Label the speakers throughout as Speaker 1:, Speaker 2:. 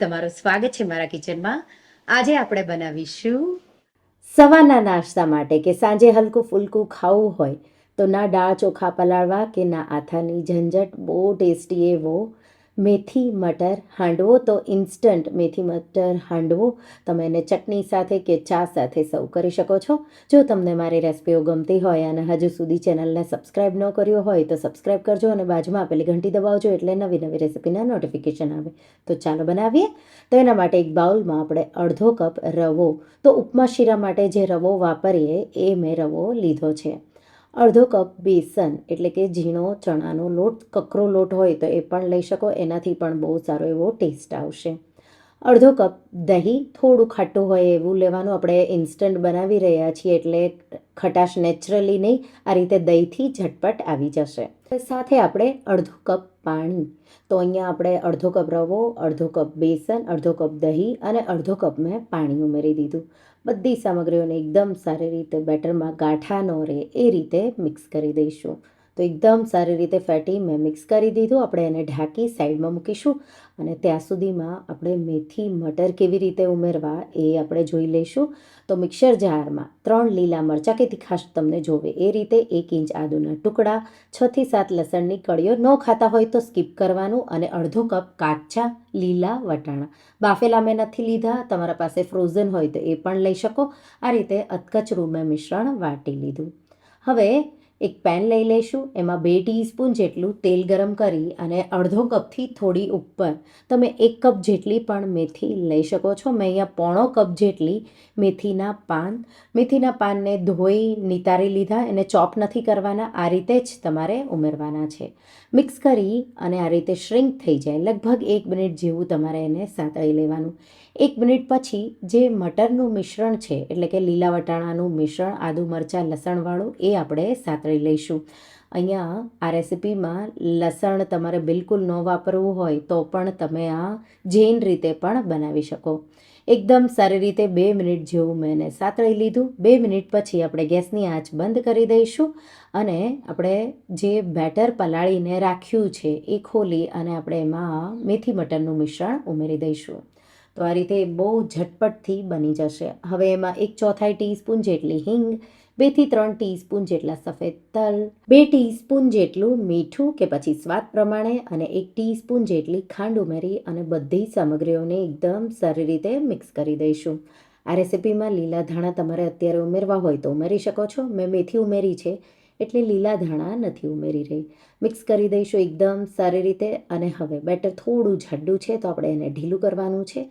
Speaker 1: તમારું સ્વાગત છે મારા કિચનમાં. આજે આપણે બનાવીશું
Speaker 2: સવારના નાસ્તા માટે કે સાંજે હલકું ફૂલકું ખાવું હોય તો ના દાળ ચોખા પલાળવા કે ના આથાની ઝંઝટ, બહુ ટેસ્ટી એવો મેથી મટર હાંડવો તો ઇન્સ્ટન્ટ મેથી મટર હાંડવો તમે એને ચટણી સાથે કે ચા સાથે સર્વ કરી શકો છો. જો તમને મારી રેસિપીઓ ગમતી હોય અને હજુ સુધી ચેનલને સબસ્ક્રાઇબ ન કર્યો હોય તો સબસ્ક્રાઇબ કરજો અને બાજુમાં આપેલી ઘંટી દબાવજો એટલે નવી નવી રેસિપીના નોટિફિકેશન આવે. તો ચાલો બનાવીએ. તો એના માટે એક બાઉલમાં આપણે અડધો કપ રવો. તો ઉપમા શીરા માટે જે રવો વાપરીએ એ મેં રવો લીધો છે. અડધો કપ બેસન, એટલે કે ઝીણો ચણાનો લોટ, કકરો લોટ હોય તો એ પણ લઈ શકો, એનાથી પણ બહુ સારો એવો ટેસ્ટ આવશે. અડધો કપ દહીં, થોડું ખાટું હોય એવું લેવાનું. આપણે ઇન્સ્ટન્ટ બનાવી રહ્યા છીએ, એટલે ખટાશ નેચરલી નહીં, આ રીતે દહીંથી ઝટપટ આવી જશે. સાથે આપણે અડધો કપ પાણી. તો અહીંયા આપણે અડધો કપ રવો, અડધો કપ બેસન, અડધો કપ દહીં અને અડધો કપ મેં પાણી ઉમેરી દીધું. બધી સામગ્રીઓને એકદમ સારી રીતે બેટરમાં ગાંઠા ન રહે એ રીતે મિક્સ કરી દઈશું. તો એકદમ સારી રીતે ફેટી મેં મિક્સ કરી દીધું. આપણે એને ઢાંકી સાઈડમાં મૂકીશું અને ત્યાં સુધીમાં આપણે મેથી, મટર કેવી રીતે ઉમેરવા એ આપણે જોઈ લઈશું. તો મિક્સર જારમાં ત્રણ લીલા મરચાં, કે તીખાશ તમને જોવે એ રીતે એક ઇંચ આદુના ટુકડા છથી સાત લસણની કળીઓ ન ખાતા હોય તો સ્કીપ કરવાનું અને અડધો કપ કાચા લીલા વટાણા. બાફેલા મેં નથી લીધા, તમારા પાસે ફ્રોઝન હોય તો એ પણ લઈ શકો. આ રીતે અધકચરું મેં મિશ્રણ વાટી લીધું. હવે એક પેન લઈ લઈશું એમાં બે ટીસ્પૂન જેટલું તેલ ગરમ કરી અને અડધો કપથી થોડી ઉપર તમે એક કપ જેટલી પણ મેથી લઈ શકો છો. મેં અહીંયા પોણો કપ જેટલી મેથીના પાન, મેથીના પાનને ધોઈ નિતારી લીધા, એને ચોપ નથી કરવાના, આ રીતે જ તમારે ઉમેરવાના છે. મિક્સ કરી અને આ રીતે શ્રિંક થઈ જાય. લગભગ એક મિનિટ જેવું તમારે એને સાતળી લેવાનું. એક મિનિટ પછી જે મટરનું મિશ્રણ છે, એટલે કે લીલા વટાણાનું મિશ્રણ, આદુ મરચાં, લસણવાળું, એ આપણે સાતળી લઈશું. અહીંયા આ રેસીપીમાં લસણ તમારે બિલકુલ ન વાપરવું હોય તો પણ તમે આ જૈન રીતે પણ બનાવી શકો. એકદમ સારી રીતે બે મિનિટ જેવું મેં એને સાતળી લીધું. બે મિનિટ પછી આપણે ગેસની આંચ બંધ કરી દઈશું અને આપણે જે બેટર પલાળીને રાખ્યું છે એ ખોલી અને આપણે એમાં મેથી મટરનું મિશ્રણ ઉમેરી દઈશું. તો આ રીતે બહુ ઝટપટથી બની જશે. હવે એમાં એક ચોથાઈ ટીસ્પૂન જેટલી હિંગ બેથી ત્રણ ટીસ્પૂન જેટલા સફેદ તલ, બે ટીસ્પૂન જેટલું મીઠું કે પછી સ્વાદ પ્રમાણે અને એક ટીસ્પૂન જેટલી ખાંડ ઉમેરી અને બધી સામગ્રીઓને એકદમ સારી રીતે મિક્સ કરી દઈશું. આ રેસિપીમાં લીલા ધાણા તમારે અત્યારે ઉમેરવા હોય તો ઉમેરી શકો છો. મેં મેથી ઉમેરી છે, એટલે લીલા ધાણા નથી ઉમેરી રહી. મિક્સ કરી દઈશું એકદમ સારી રીતે અને હવે બેટર થોડું જાડું છે તો આપણે એને ઢીલું કરવાનું છે.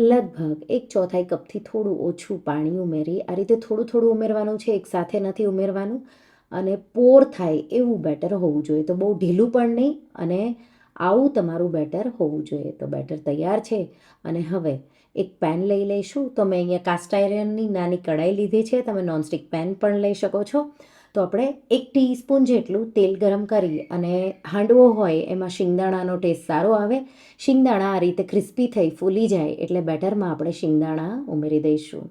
Speaker 2: લગભગ એક ચોથાઈ કપથી થોડું ઓછું પાણી ઉમેરી, આ રીતે થોડું થોડું ઉમેરવાનું છે, એક સાથે નથી ઉમેરવાનું, અને પોર થાય એવું બેટર હોવું જોઈએ. તો બહુ ઢીલું પણ નહીં, અને આવું તમારું બેટર હોવું જોઈએ. તો બેટર તૈયાર છે. અને હવે એક પેન લઈ લઈશું. તો મેં અહીંયા કાસ્ટ આયરનની નાની કડાઈ લીધી છે. તમે નોનસ્ટિક પેન પણ લઈ શકો છો. તો આપણે એક ટીસ્પૂન જેટલું તેલ ગરમ કરી અને હાંડવો હોય એમાં શિંગદાણાનો ટેસ્ટ સારો આવે. શિંગદાણા આ રીતે ક્રિસ્પી થઈ ફૂલી જાય એટલે બેટરમાં આપણે શિંગદાણા ઉમેરી દઈશું.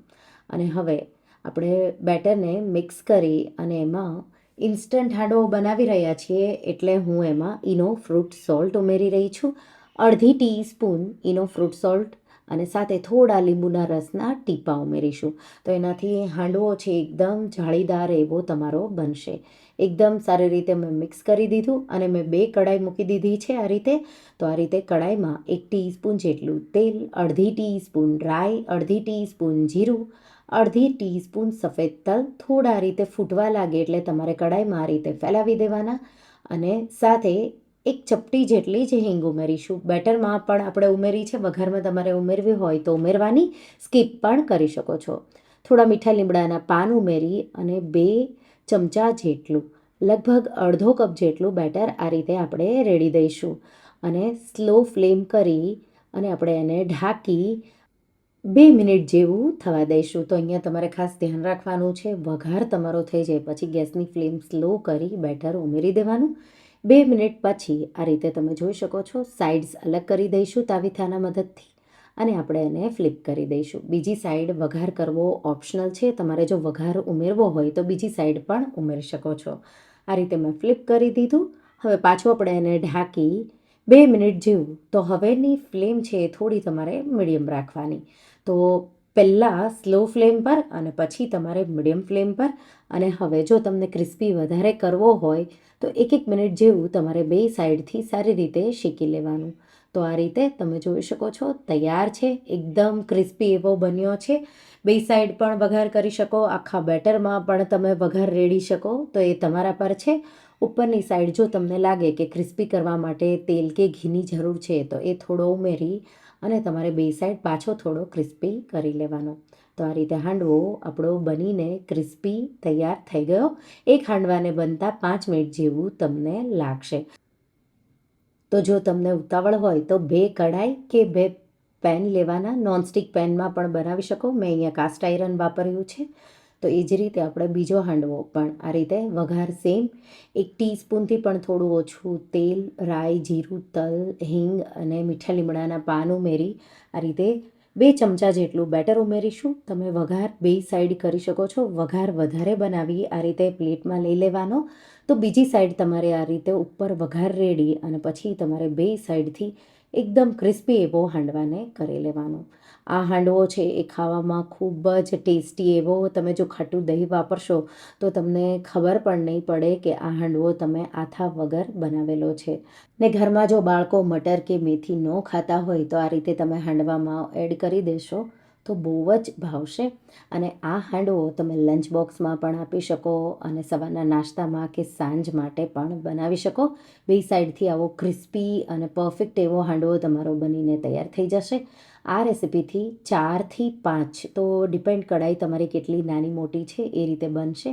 Speaker 2: અને હવે આપણે બેટરને મિક્સ કરી અને એમાં ઇન્સ્ટન્ટ હાંડવો બનાવી રહ્યા છીએ એટલે હું એમાં ઇનો ફ્રૂટ સોલ્ટ ઉમેરી રહી છું. અડધી ટીસ્પૂન ઇનો ફ્રૂટ સોલ્ટ અને સાથે થોડા લીંબુના રસના ટીપા ઉમેરીશું. તો એનાથી હાંડવો છે એકદમ જાળીદાર એવો તમારો બનશે. એકદમ સારી રીતે મેં મિક્સ કરી દીધું અને મેં બે કડાઈ મૂકી દીધી છે આ રીતે. તો આ રીતે કડાઈમાં એક ટીસ્પૂન જેટલું તેલ, અડધી ટીસ્પૂન રાઈ, અડધી ટીસ્પૂન જીરું, અડધી ટીસ્પૂન સફેદ તલ થોડા રીતે ફૂટવા લાગે એટલે તમારે કડાઈમાં આ રીતે ફેલાવી દેવાના. અને સાથે એક ચપટી જેટલી જ હિંગ ઉમેરીશું. બેટરમાં પણ આપણે ઉમેરી છે, વઘારમાં તમારે ઉમેરવી હોય તો ઉમેરવાની. સ્કીપ પણ કરી શકો છો. થોડા મીઠા લીમડાના પાન ઉમેરી અને બે ચમચા જેટલું, લગભગ અડધો કપ જેટલું બેટર આ રીતે આપણે રેડી દઈશું. અને સ્લો ફ્લેમ કરી અને આપણે એને ઢાંકી બે મિનિટ જેવું થવા દઈશું. તો અહીંયા તમારે ખાસ ધ્યાન રાખવાનું છે, વઘાર તમારો થઈ જાય. પછી ગેસની ફ્લેમ સ્લો કરી બેટર ઉમેરી દેવાનું. બે મિનિટ પછી આ રીતે તમે જોઈ શકો છો સાઇડ્સ અલગ કરી દઈશું તાવીથાના મદદથી અને આપણે એને ફ્લિપ કરી દઈશું. બીજી સાઈડ વઘાર કરવો ઓપ્શનલ છે, તમારે જો વઘાર ઉમેરવો હોય તો બીજી સાઈડ પણ ઉમેરી શકો છો. આ રીતે મેં ફ્લિપ કરી દીધું. હવે પાછું આપણે એને ઢાંકી બે મિનિટ જેવું. તો હવેની ફ્લેમ છે એ થોડી તમારે મીડિયમ રાખવાની. તો પહેલાં સ્લો ફ્લેમ પર અને પછી તમારે મીડિયમ ફ્લેમ પર. અને હવે જો તમને ક્રિસ્પી વધારે કરવો હોય, તો એક એક મિનિટ જેવું તમારે બે સાઈડથી સારી રીતે શેકી લેવાનું. તો આ રીતે તમે જોઈ શકો છો, તૈયાર છે, એકદમ ક્રિસ્પી એવો બન્યો છે. બે સાઈડ પણ વઘાર કરી શકો, આખા બેટરમાં પણ તમે વઘાર રેડી શકો. તો એ તમારા પર છે. ઉપરની સાઈડ જો તમને લાગે કે ક્રિસ્પી કરવા માટે તેલ કે ઘીની જરૂર છે, તો એ થોડો ઉમેરી અને તમારે બે સાઈડ પાછો થોડો ક્રિસ્પી કરી લેવાનો. તો આ રીતે હાંડવો આપણો બનીને ક્રિસ્પી તૈયાર થઈ ગયો. એક હાંડવાને બનતા પાંચ મિનિટ જેવું તમને લાગશે. તો જો તમને ઉતાવળ હોય તો બે કઢાઈ કે બે પેન લેવાના. નોનસ્ટિક પેનમાં પણ બનાવી શકો. મેં અહીંયા કાસ્ટ આયરન વાપર્યું છે. તો એ જ રીતે આપણે બીજો હાંડવો પણ આ રીતે વઘાર સેમ. એક ટીસ્પૂનથી પણ થોડું ઓછું તેલ, રાઈ, જીરું, તલ, હિંગ અને મીઠા લીમડાના પાન ઉમેરી આ રીતે બે ચમચા જેટલું બેટર ઉમેરીશું. તમે વઘાર બે સાઈડ કરી શકો છો. વઘાર વધારે બનાવી આ રીતે પ્લેટમાં લઈ લેવાનો. તો બીજી સાઈડ તમારે આ રીતે ઉપર વઘાર રેડી અને પછી તમારે બે સાઈડથી એકદમ ક્રિસ્પી એવો હાંડવાને કરી લેવાનો. આ હાંડવો છે એ ખાવામાં ખૂબ જ ટેસ્ટી એવો. તમે જો ખાટું દહીં વાપરશો તો તમને ખબર પણ નહીં પડે કે આ હાંડવો તમે આથા વગર બનાવેલો છે. ને ઘરમાં જો બાળકો મટર કે મેથી ન ખાતા હોય તો આ રીતે તમે હાંડવામાં એડ કરી દેશો. તો બહુ જ ભાવશે. અને આ હાંડવો તમે લંચ બોક્સમાં પણ આપી શકો અને સવારના નાસ્તામાં કે સાંજ માટે પણ બનાવી શકો. બે સાઈડથી આવો ક્રિસ્પી અને પરફેક્ટ એવો હાંડવો તમારો બનીને તૈયાર થઈ જશે. આ રેસિપીથી ચારથી પાંચ, તો ડિપેન્ડ કઢાઈ તમારી કેટલી નાની મોટી છે એ રીતે બનશે.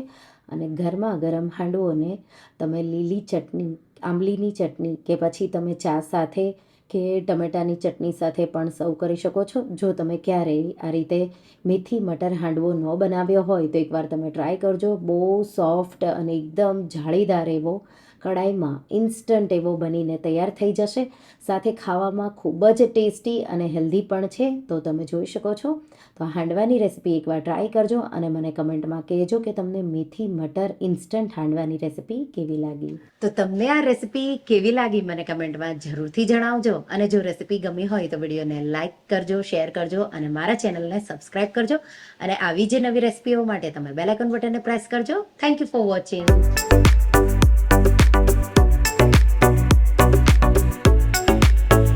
Speaker 2: અને ગરમા ગરમ હાંડવોને તમે લીલી ચટણી, આંબલીની ચટણી કે પછી તમે ચા સાથે કે ટમેટાની ચટણી સાથે પણ સર્વ કરી શકો છો. જો તમે ક્યારેય આ રીતે મેથી મટર હાંડવો ન બનાવ્યો હોય તો એકવાર તમે ટ્રાય કરજો. બહુ સોફ્ટ અને એકદમ જાળીદાર એવો કડાઈમાં ઇન્સ્ટન્ટ એવો બનીને તૈયાર થઈ જશે. સાથે ખાવામાં ખૂબ જ ટેસ્ટી અને હેલ્ધી પણ છે, તો તમે જોઈ શકો છો. તો હાંડવાની રેસીપી એકવાર ટ્રાય કરજો અને મને કમેન્ટમાં કહેજો કે તમને મેથી મટર ઇન્સ્ટન્ટ હાંડવાની રેસિપી કેવી લાગી.
Speaker 1: તો તમને આ રેસીપી કેવી લાગી મને કમેન્ટમાં જરૂરથી જણાવજો. અને જો રેસીપી ગમી હોય તો વિડીયોને લાઇક કરજો, શેર કરજો અને મારા ચેનલને સબસ્ક્રાઇબ કરજો. અને આવી જે નવી રેસિપીઓ માટે તમે બેલાઇકન બટનને પ્રેસ કરજો. Thank you for watching.